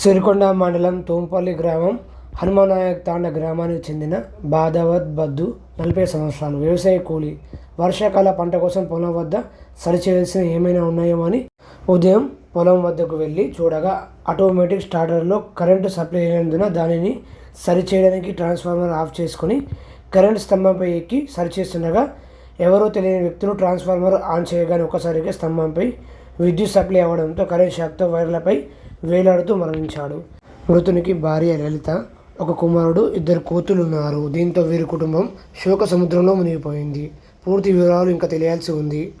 సిరికొండ మండలం తూంపల్లి గ్రామం హనుమానాయక్ తాండ గ్రామానికి చెందిన బాధవత్ బద్దు నలభై సంవత్సరాలు వ్యవసాయ కూలి. వర్షాకాల పంట కోసం పొలం వద్ద సరిచేయాల్సిన ఏమైనా ఉన్నాయో అని ఉదయం పొలం వద్దకు వెళ్ళి చూడగా ఆటోమేటిక్ స్టార్టర్లో కరెంటు సప్లై అయినందున దానిని సరిచేయడానికి ట్రాన్స్ఫార్మర్ ఆఫ్ చేసుకుని కరెంట్ స్తంభంపై ఎక్కి సరిచేస్తుండగా ఎవరో తెలియని వ్యక్తులు ట్రాన్స్ఫార్మర్ ఆన్ చేయగానే ఒకసారిగా స్తంభంపై విద్యుత్ సప్లై అవ్వడంతో కరెంట్ షాక్తో వైర్లపై వేలాడుతూ మరణించాడు. మృతునికి భార్య లలిత ఒక కుమారుడు ఇద్దరు కూతులు ఉన్నారు దీంతో వీరి కుటుంబం శోక సముద్రంలో మునిగిపోయింది. పూర్తి వివరాలు ఇంకా తెలియాల్సి ఉంది.